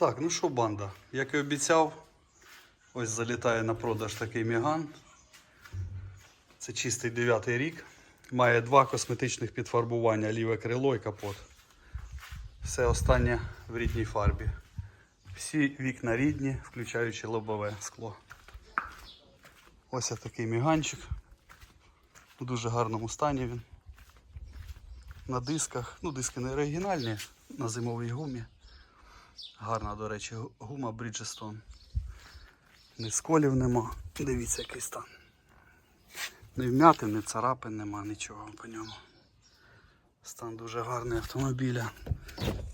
Так, ну що, банда, як і обіцяв, ось залітає на продаж такий Міган. Це чистий 9 рік. Має два косметичних підфарбування, ліве крило і капот. Все останнє в рідній фарбі. Всі вікна рідні, включаючи лобове скло. Ось такий міганчик. У дуже гарному стані він. На дисках. Ну, диски не оригінальні, на зимовій гумі. Гарна, до речі, гума Bridgestone. Ні сколів нема. Дивіться, який стан. Ні вмятин, ні царапин нема, нічого по ньому. Стан дуже гарний автомобіля.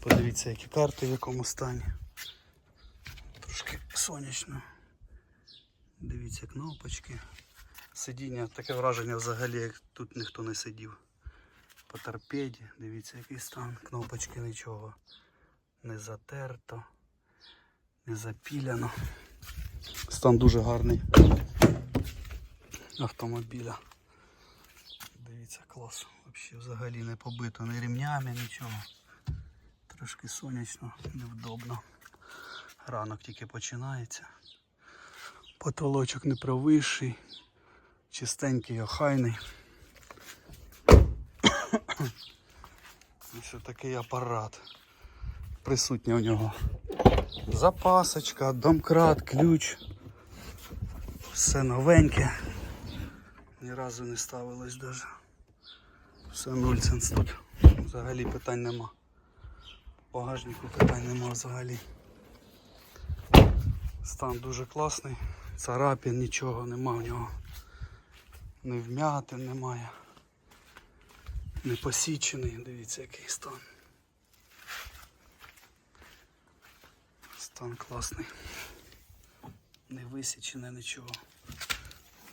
Подивіться, які карти в якому стані. Трошки сонячно. Дивіться кнопочки. Сидіння, таке враження взагалі, як тут ніхто не сидів. По торпеді, дивіться, який стан. Кнопочки нічого. Не затерто, не запіляно. Стан дуже гарний автомобіля. Дивіться, клас. Взагалі не побито ні рівнями, нічого. Трошки сонячно, невдобно. Ранок тільки починається. Потолочок не провисший, чистенький, охайний. Ось такий апарат. Присутня у нього запасочка, домкрат, ключ. Все новеньке. Ні разу не ставилось даже. Все нульценс тут. Взагалі питань нема. Багажнику питань нема взагалі. Стан дуже класний. Царапін, нічого нема в нього. Не вмятин немає. Не посічений, дивіться який стан. Стан класний. Не висічене нічого.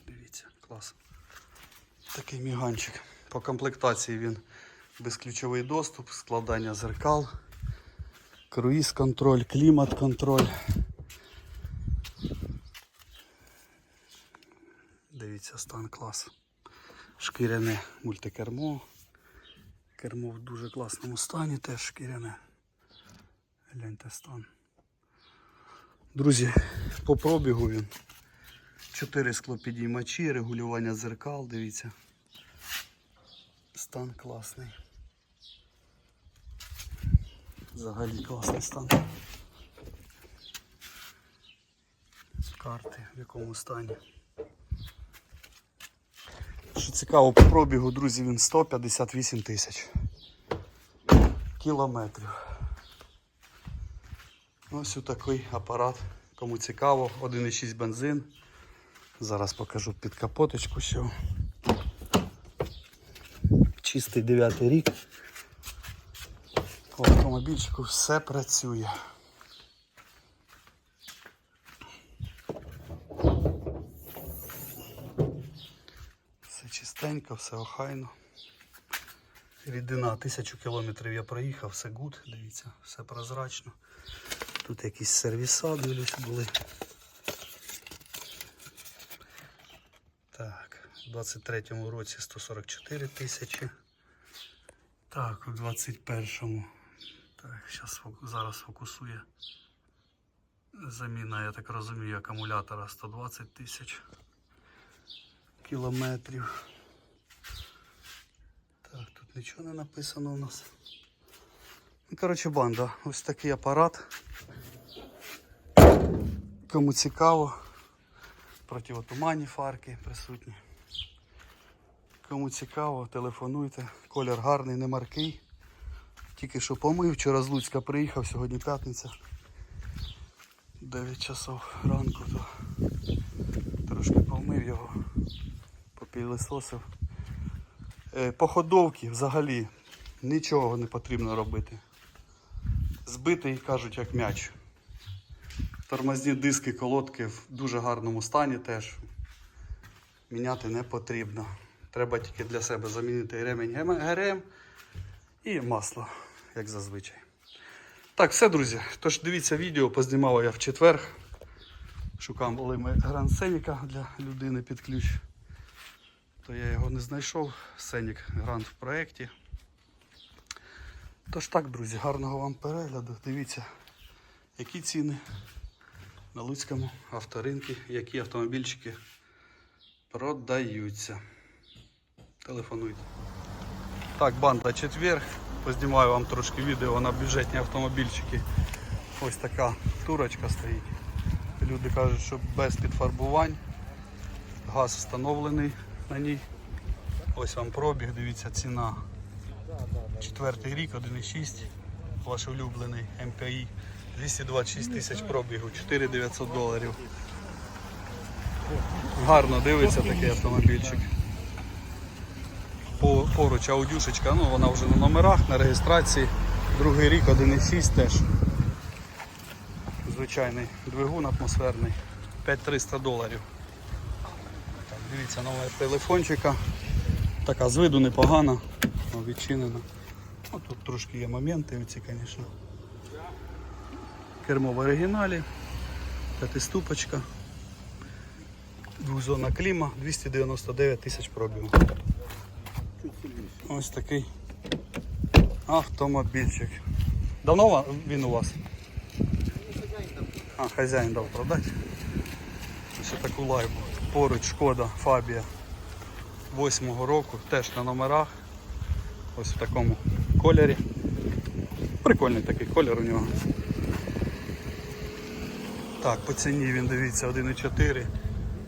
Дивіться, клас. Такий міганчик. По комплектації він безключовий доступ, складання зеркал, круїз контроль, клімат контроль. Дивіться, стан клас. Шкіряне мультикермо. Кермо в дуже класному стані, теж шкіряне. Гляньте стан. Друзі, по пробігу він. 4 склопідіймачі, регулювання дзеркал, дивіться. Стан класний. Взагалі класний стан. Карти в якому стані. Що цікаво, по пробігу, друзі, він 158 тисяч кілометрів. Ось такий апарат. Кому цікаво, 1,6 бензин. Зараз покажу під капоточку що. Чистий 9 рік. По автомобільчику все працює. Все чистенько, все охайно. Рідина тисячу кілометрів я проїхав, все гуд, дивіться, все прозрачно. Тут якісь сервіса, дивлюсь, були. Так, у 23-му році 144 тисячі. Так, у 21-му. Так, зараз зараз фокусує. Заміна, я так розумію, акумулятора 120 тисяч кілометрів. Так, тут нічого не написано у нас. Коротше, банда, ось такий апарат. Кому цікаво, противотуманні фарки присутні. Кому цікаво, телефонуйте. Колір гарний, не маркий. Тільки що помив, вчора з Луцька приїхав, сьогодні п'ятниця. 9 часов ранку, то трошки помив його, попілисосив. Е, По ходовці взагалі нічого не потрібно робити. Збитий, кажуть, як м'яч. Тормозні диски, колодки в дуже гарному стані теж. Міняти не потрібно. Треба тільки для себе замінити ремень ГРМ і масло, як зазвичай. Так, все, друзі. Тож дивіться відео, познімав я в четвер. Шукав ми Сеніка для людини під ключ. То я його не знайшов. Сенік грант в проєкті. Тож так, друзі, гарного вам перегляду. Дивіться, Які ціни на Луцькому авторинку, які автомобільчики продаються. Телефонуйте. Так, банда четвер. Познімаю вам трошки відео на бюджетні автомобільчики. Ось така турочка стоїть. Люди кажуть, що без підфарбувань. Газ встановлений на ній. Ось вам пробіг, дивіться, ціна. Четвертий рік, 1,6. Ваш улюблений МКІ. 226 тисяч пробігу, 4900 доларів. Гарно дивиться такий автомобільчик. Поруч аудюшечка, ну вона вже на номерах, на реєстрації. Другий рік 1,6 теж. Звичайний двигун атмосферний. 5300 доларів. Дивіться номер телефончика. Така з виду непогана, ну, відчинена. Ну, тут трошки є моменти, оці, звісно. Кермо в оригіналі, п'ятиступочка, двохзонна кліма, 299 тисяч пробігу. Ось такий автомобільчик. Давно він у вас? А, хазяїн дав продати. Ось таку лайбу. Поруч шкода Фабія 8-го року, теж на номерах. Ось в такому кольорі. Прикольний такий колір у нього. Так, по ціні він дивіться 1,4,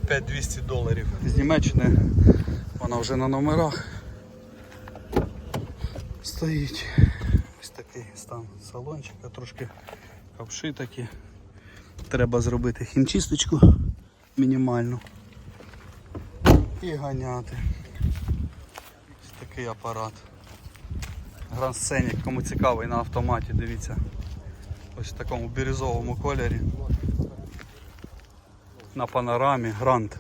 5200 доларів. З Німеччини вона вже на номерах стоїть. Ось такий стан салончика, трошки ковши такі. Треба зробити хімчисточку мінімальну і ганяти. Ось такий апарат. Grand Scenic, кому цікавий на автоматі, дивіться. Ось в такому бірюзовому кольорі. На панорамі Грант.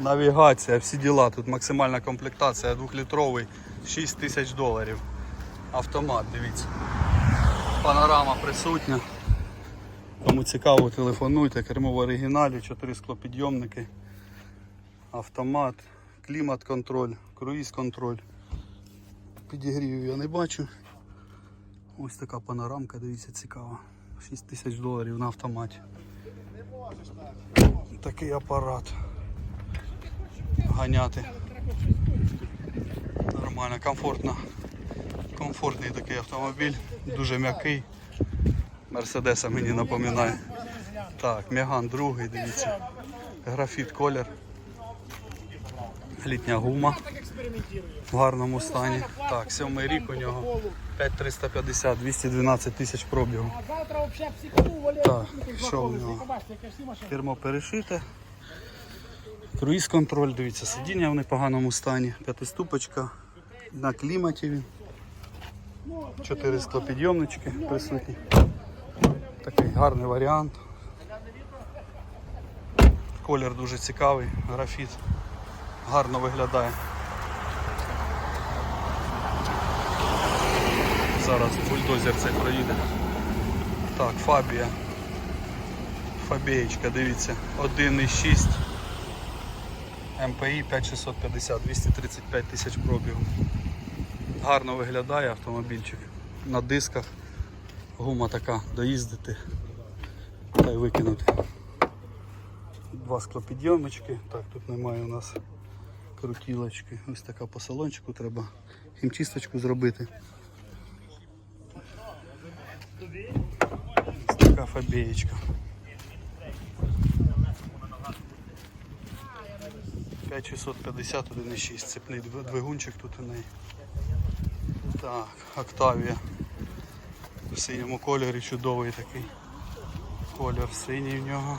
Навігація, всі діла. Тут максимальна комплектація 2-літровий, 6 тисяч доларів. Автомат, дивіться. Панорама присутня. Кому цікаво, телефонуйте, кермо в оригіналі, 4 склопідйомники, автомат, клімат-контроль, круїз-контроль. Підігрівів я не бачу. Ось така панорамка, дивіться, цікава. 6 тисяч доларів на автоматі. Такий апарат. Ганяти. Нормально, комфортно. Комфортний такий автомобіль, дуже м'який. Мерседеса мені напоминає. Так, Меган другий, дивіться. Графіт колір. Літня гума в гарному стані. Так, сьомий рік у нього 5350, 212 тисяч пробігу. Так, що у нього? Кермо перешите. Круїз контроль, дивіться, сидіння в непоганому стані. П'ятиступочка на кліматі він. Чотири склопідйомнички присутні. Такий гарний варіант. Колір дуже цікавий, графіт. Гарно виглядає. Зараз бульдозер цей проїде. Так, Фабія. Фабієчка, дивіться, 1,6 МПІ 5650, 235 тисяч пробігу. Гарно виглядає автомобільчик. На дисках. Гума така доїздити та й викинути. Два склопідйомнички. Так, тут немає у нас крутілочки. Ось така по салончику треба хімчисточку зробити. Ось така фабієчка. 5650 1,6 цепний двигунчик тут у неї. Так, Октавія. В синьому кольорі чудовий такий. Колір синій в нього.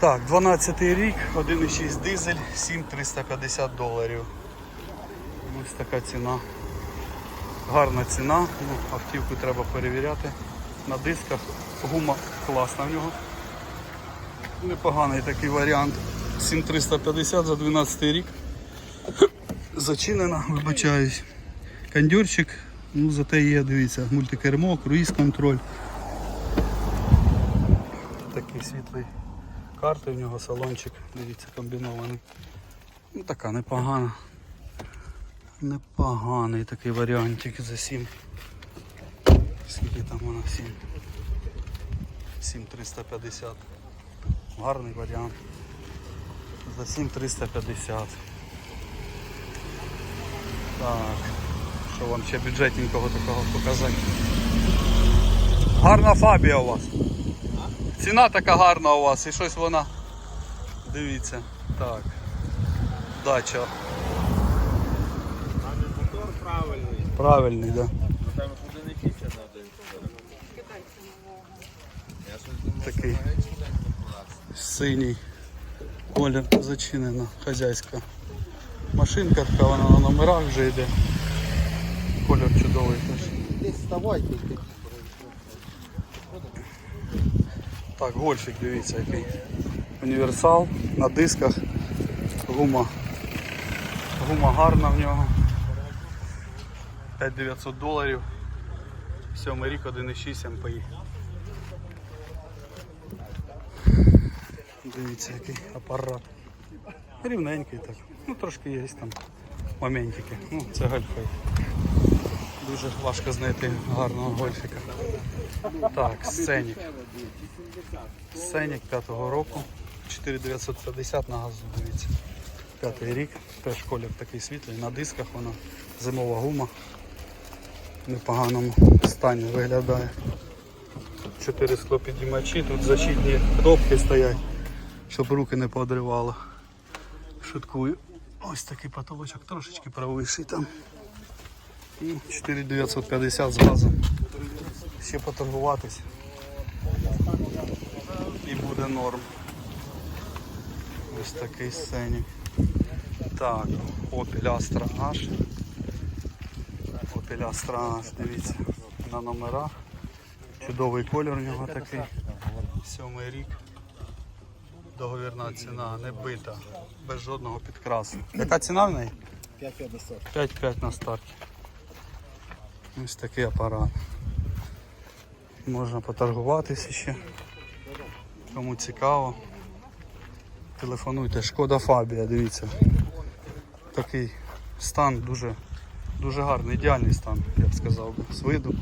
Так, 12 рік, 1,6 дизель, 7350 доларів. Ось така ціна. Гарна ціна, ну, автівку треба перевіряти. На дисках гума класна в нього. Непоганий такий варіант. 7350 за 12 рік. Зачинена, вибачаюсь. Кондюрчик, ну зате є, дивіться, мультикермо, круїз контроль. Такий світлий карти в нього, салончик, дивіться, комбінований. Ну така непогана. Непоганий такий варіантик за 7 Скільки там вона? 7. 7350. Гарний варіант. За 7350. Так. Що вам ще бюджетненького такого показати? Гарна фабія у вас. Ціна така гарна у вас і щось вона. Дивіться. Так. Дача. Мотор правильний. Так. Да. Такий. Синій. Колір зачинена, хазяйська. Машинка така, вона на номерах вже йде. Колір чудовий теж. Так, гольфік, дивіться який. Універсал на дисках. Гума. Гума гарна в нього. 5900 доларів. Сьомий рік 1,6 МПІ. Дивіться який апарат. Рівненький так. Ну трошки є там моментики. Ну, це гольфей. Дуже важко знайти гарного гольфіка. Так, сценік. Сценік 5-го року. 4950 на газу, дивіться. П'ятий рік, теж колір такий світлий, на дисках вона зимова гума. Непоганому стані виглядає. Чотири склопідіймачі, тут защитні кнопки стоять, щоб руки не подривало. Шуткую. Ось такий потолочок трошечки правіший там. І 4950 з газом. Ще поторгуватись і буде норм. Ось такий сценік. Так, Opel Astra H. Opel Astra дивіться, на номерах. Чудовий колір у нього такий. Сьомий рік. Договірна ціна, не бита, без жодного підкрасу. Яка ціна в неї? 5-5 на старті. Ось такий апарат. Можна поторгуватися ще. Кому цікаво. Телефонуйте. Шкода Фабія, дивіться. Такий стан дуже, дуже гарний, ідеальний стан, я б сказав би, з виду.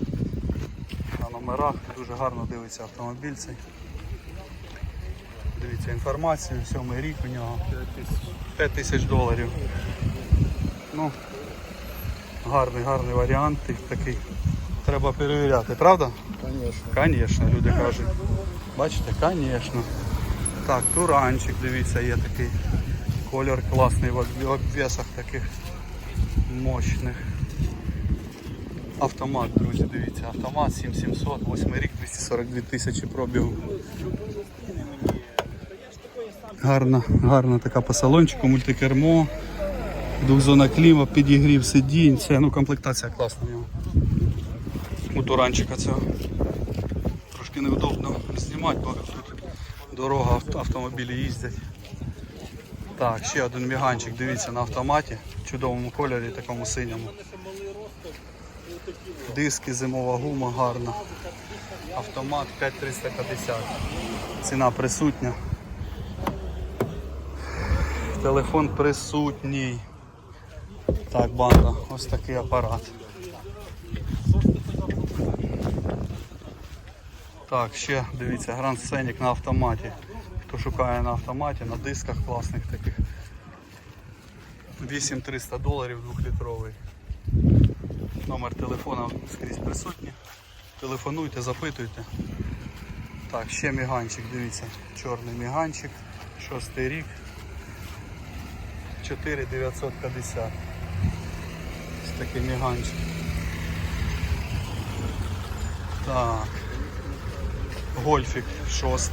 На номерах дуже гарно дивиться автомобіль цей. Дивіться інформацію, сьомий рік у нього 5 тисяч доларів. Ну, гарний, гарний варіант такий. Треба перевіряти, правда? Звісно. Звісно, люди кажуть. Бачите, звісно. Так, туранчик, дивіться, є такий колір класний в обвісах таких мощних. Автомат, друзі, дивіться, автомат 7700, 8 рік, 242 тисячі пробігу. Гарна, гарна така по салончику, мультикермо, двохзона кліма, підігрів сидінь, це ну комплектація класна в нього. У туранчика цього. Трошки неудобно знімати, бо тут дорога, автомобілі їздять. Так, ще один міганчик, дивіться, на автоматі, в чудовому кольорі, такому синьому. Диски, зимова гума гарна. Автомат 5350. Ціна присутня. Телефон присутній. Так, банда, ось такий апарат. Так, ще дивіться, Grand Scenic на автоматі. Хто шукає на автоматі, на дисках класних таких. 8300 доларів 2-літровий. Номер телефона скрізь присутній. Телефонуйте, запитуйте. Так, ще міганчик, дивіться, чорний міганчик, шостий рік. 4950. Ось такий міганчик. Так. Гольфік 6.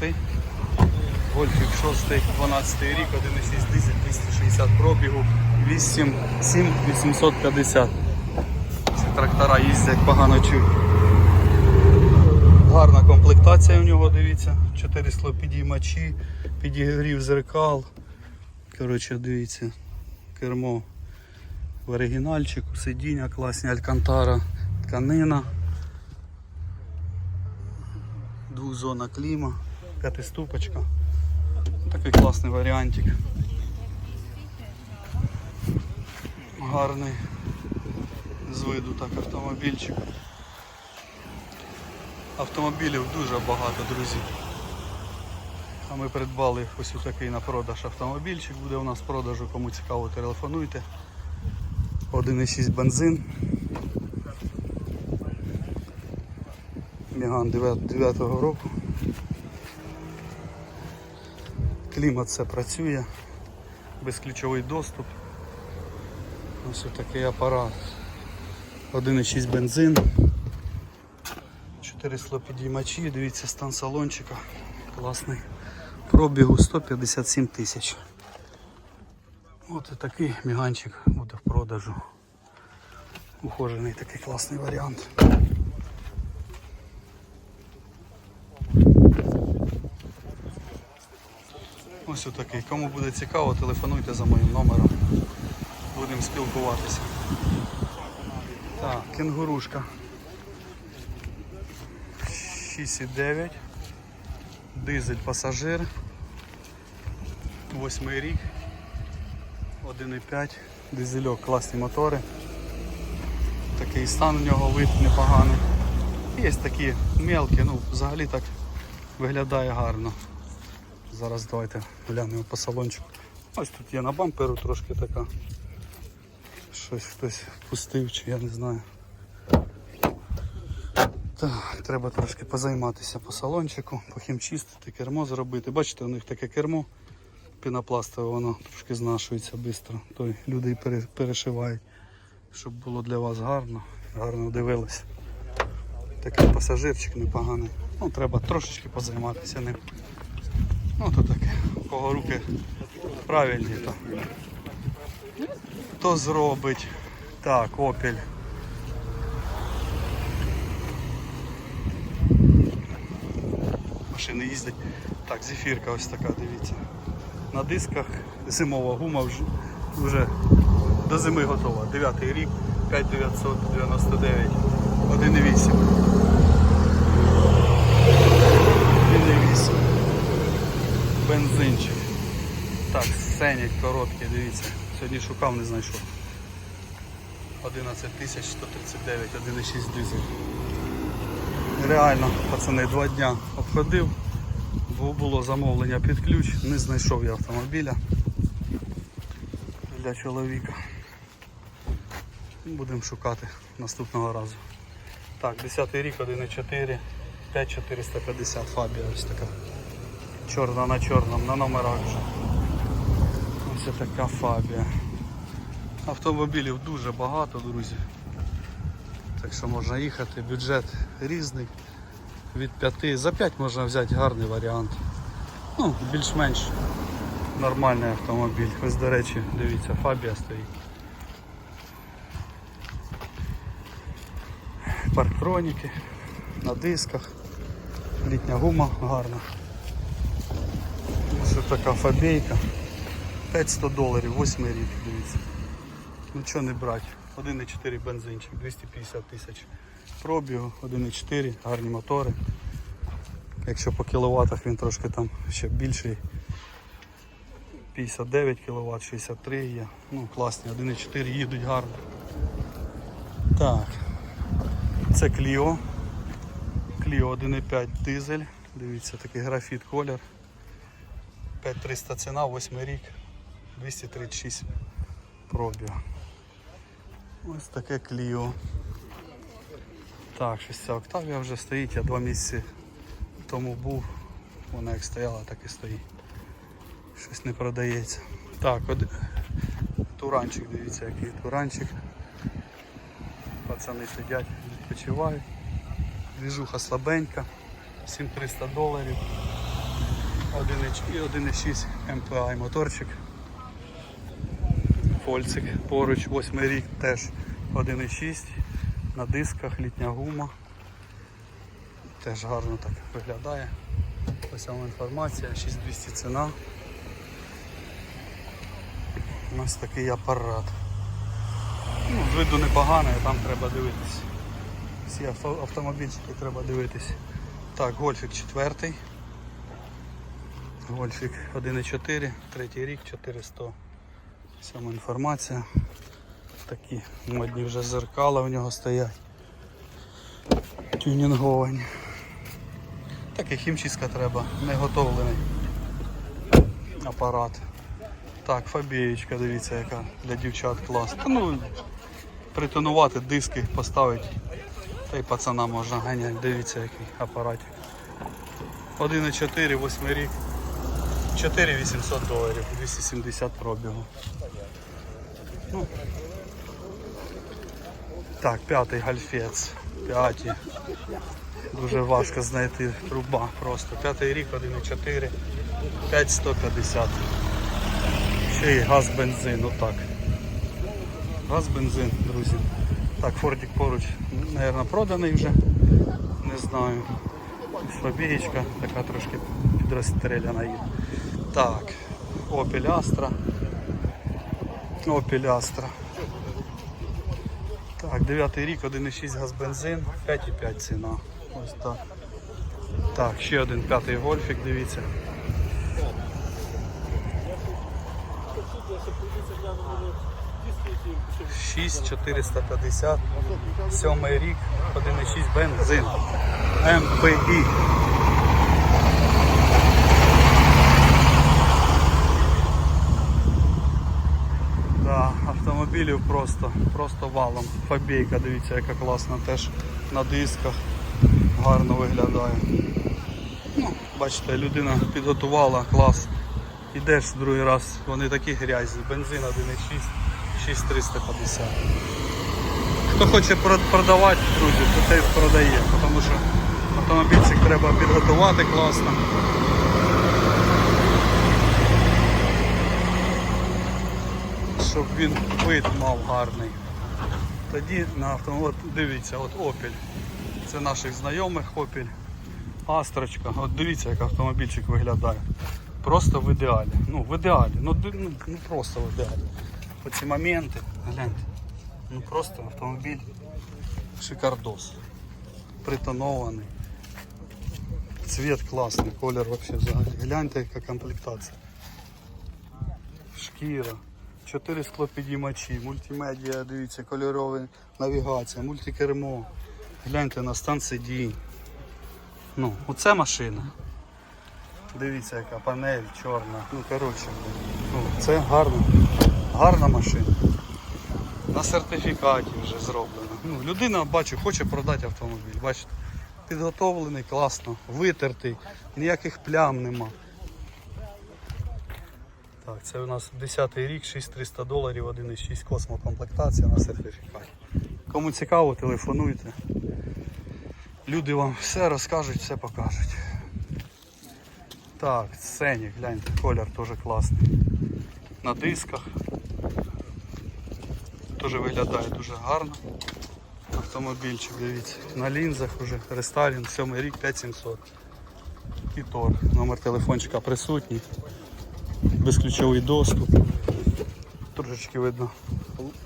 Гольфік 6, 12 рік, 1,6 дизель, 260 пробігу, 8, 7 850. Трактора їздять погано чуть. Гарна комплектація у нього, дивіться. 4 склопідіймачі, підігрів зеркал. Коротше, дивіться, кермо в оригінальчику, сидіння класні, алькантара, тканина. Двухзона кліма, п'ятиступочка. Такий класний варіантик. Гарний з виду так автомобільчик. Автомобілів дуже багато, друзі. А ми придбали ось такий на продаж автомобільчик. Буде у нас в продажу, кому цікаво, телефонуйте. 1,6 бензин. Міган 9 року. Клімат все працює, безключовий доступ. Ось такий апарат. 1,6 бензин. 4 слопідіймачі, дивіться стан салончика. Класний. Пробігу 157 тисяч. От такий міганчик буде в продажу. Ухожений такий класний варіант. Ось отакий. Кому буде цікаво, телефонуйте за моїм номером. Будемо спілкуватися. Так, кенгурушка. 6,9. Дизель пасажир. Восьмий рік. 1,5. Дизельок, класні мотори. Такий стан у нього вид непоганий. Є такі мелкі, ну взагалі так виглядає гарно. Зараз давайте глянемо по салончику. Ось тут є на бамперу трошки така. Щось хтось пустив чи я не знаю. Так, треба трошки позайматися по салончику, похімчистити, кермо зробити. Бачите, у них таке кермо пінопластове, воно трошки знашується швидко. То люди перешивають, щоб було для вас гарно, гарно дивилися. Такий пасажирчик непоганий. Ну, треба трошечки позайматися ним. Ну то таке, у кого руки правильні, то, то зробить. Так, опіль. Машини їздять. Так, зефірка ось така, дивіться. На дисках зимова гума вже, вже до зими готова. 9 рік, 5999, 1,8. 1,8 бензинчик. Так, сенік короткий, дивіться. Сьогодні шукав, не знайшов. 11 139, 1,6 дизель. Реально, пацани, два дня обходив, бо було замовлення під ключ, не знайшов я автомобіля для чоловіка. Будемо шукати наступного разу. Так, 10 рік, 1,4, 5450 Фабія ось така. Чорна на чорному, на номерах вже. Ось така фабія. Автомобілів дуже багато, друзі. Так що можна їхати, бюджет різний. Від 5 за 5 можна взяти гарний варіант. Ну, більш-менш нормальний автомобіль. Ось, до речі, дивіться, фабія стоїть. Парктроніки на дисках. Літня гума гарна. Ось така фабійка. 500 доларів, 8 рік, дивіться. Що не брати? 1,4 бензинчик, 250 тисяч пробігу, 1,4, гарні мотори. Якщо по кіловатах він трошки там ще більший. 59 кВт, 63 є. Ну класні, 1,4 їдуть гарно. Так. Це Clio. Clio 1,5 дизель. Дивіться, такий графіт колір. 5300 ціна, 8 рік, 236 пробіг. Ось таке Clio. Так, 6 Octavia вже стоїть, я два місяці тому був. Вона як стояла, так і стоїть. Щось не продається. Так, от туранчик, дивіться, який туранчик. Пацани сидять, відпочивають. Двіжуха слабенька, 7300 доларів. 1,6 і 1,6 MPI моторчик. Фольцик поруч, 8 рік теж 1,6 на дисках, літня гума. Теж гарно так виглядає. Ось вам інформація, 6200 ціна. Ось такий апарат. Ну, з виду непоганий, там треба дивитись. Всі авто, автомобільчики треба дивитись. Так, гольфік четвертий. Гольфік 1,4, третій рік, 400. Сама інформація. Такі модні вже зеркала в нього стоять. Тюнінговані. Такий хімчистка треба, не готовлений апарат. Так, фабієчка, дивіться, яка для дівчат клас. Та ну, притонувати, диски поставити. Та й пацана можна ганяти, дивіться який апаратик. 1,4, 8 рік. 4800 доларів, 270 пробігу. Ну. Так, п'ятий гальфець. П'яті. Дуже важко знайти труба просто. П'ятий рік, 1,4, 5150. Ще й газ бензин, отак. Газ бензин, друзі. Так, Фордік поруч, мабуть, проданий вже. Не знаю. Фабієчка, така трошки підрозстріляна є. Так, Opel Astra. Opel Astra. Так, 9 рік, 1,6 газ бензин, 5,5 ціна. Ось так. Так, ще один п'ятий гольфік, дивіться. Шість 450, сьомий рік, 1,6 бензин, МПІ. Да, автомобілів просто, просто валом. Фабійка, дивіться, яка класна, теж на дисках гарно виглядає. Ну, бачите, людина підготувала клас. Ідеш другий раз, вони такі грязні. Бензин 1,6, 6350. Хто хоче продавати, друзі, то те продає, тому що автомобільчик треба підготувати класно. Щоб він вид мав гарний. Тоді на автомобіль, дивіться, от Opel. Це наших знайомих Opel. Астрочка. От дивіться, як автомобільчик виглядає. Просто в ідеалі. Ну, в ідеалі. Ну, ну, ну просто в ідеалі. Оці моменти, гляньте. Ну просто автомобіль шикардос. Притонований. Цвет класний, колір взагалі. Гляньте, яка комплектація. Шкіра. Чотири склопідіймачі, мультимедіа, дивіться, кольорові навігація, мультикермо. Гляньте на стан сидінь. Ну, оце машина. Дивіться, яка панель чорна. Ну, коротше, ну, це гарна, гарна машина. На сертифікаті вже зроблено. Ну, людина, бачу, хоче продати автомобіль. Бачите, підготовлений, класно, витертий, ніяких плям нема. Це у нас 10-й рік, 6300 доларів, 1,6 космокомплектація на сертифікаті. Кому цікаво, телефонуйте. Люди вам все розкажуть, все покажуть. Так, сценік, гляньте, колір теж класний. На дисках. Теж виглядає дуже гарно. Автомобільчик, дивіться. На лінзах вже рестайлінг, 7 рік, 5700. І тор. Номер телефончика присутній безключовий доступ. Трошечки видно,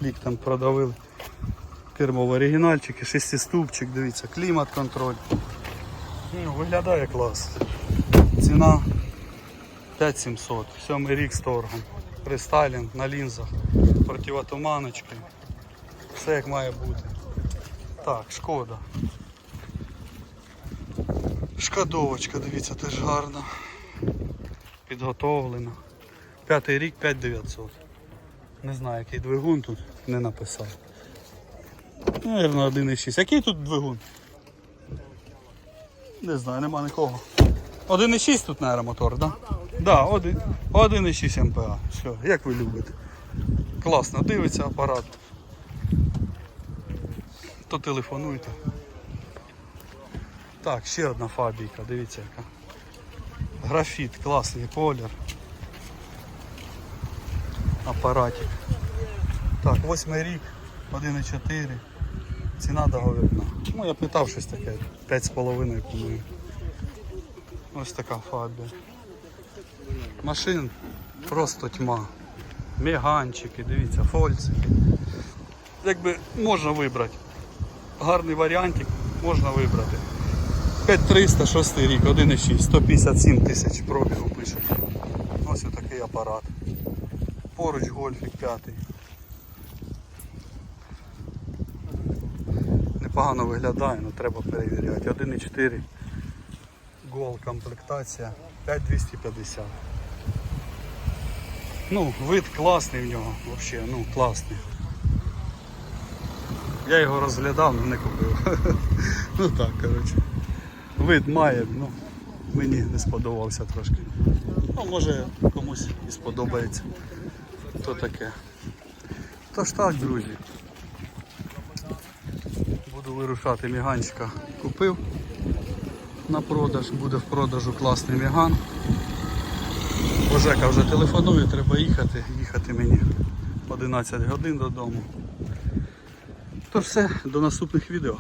лік там продавили. Кермові оригінальчики, шестиступчик, дивіться, клімат контроль. Ну, виглядає клас. Ціна 5700, сьомий рік з торгом. Рестайлінг на лінзах, противотуманочки. Все як має бути. Так, шкода. Шкадовочка, дивіться, теж гарна підготовлено. П'ятий рік 5900. Не знаю, який двигун тут не написав. Наверно, 1,6. Який тут двигун? Не знаю, нема нікого. 1,6 тут, наверное, мотор, так? Да? Да, 1 1,6 МПА. Все, як ви любите. Класно, дивиться апарат. То телефонуйте. Так, ще одна фабійка, дивіться яка. Графіт, класний колір. Апаратик. Так, восьмий рік, 1,4. Ціна договірна. Ну я питав щось таке, 5,5 по-моєму. Ось така фабія. Машин просто тьма. Меганчики, дивіться, фольцики. Якби можна вибрати. Гарний варіантик можна вибрати. 5300, 6 рік, 1,6, 157 тисяч пробігу пишуть. Ось такий апарат. Поруч гольфік 5. Непогано виглядає, але треба перевіряти. 1,4 Гол комплектація 5250. Ну, вид класний в нього, взагалі, ну класний. Я його розглядав, але не купив. ну так, коротше. Вид має, ну мені не сподобався трошки. Ну, може комусь і сподобається. То таке. Тож так, друзі. Буду вирушати міганчика. Купив на продаж, буде в продажу класний міган. Ожека вже телефонує, треба їхати, їхати мені 11 годин додому. То все, до наступних відео.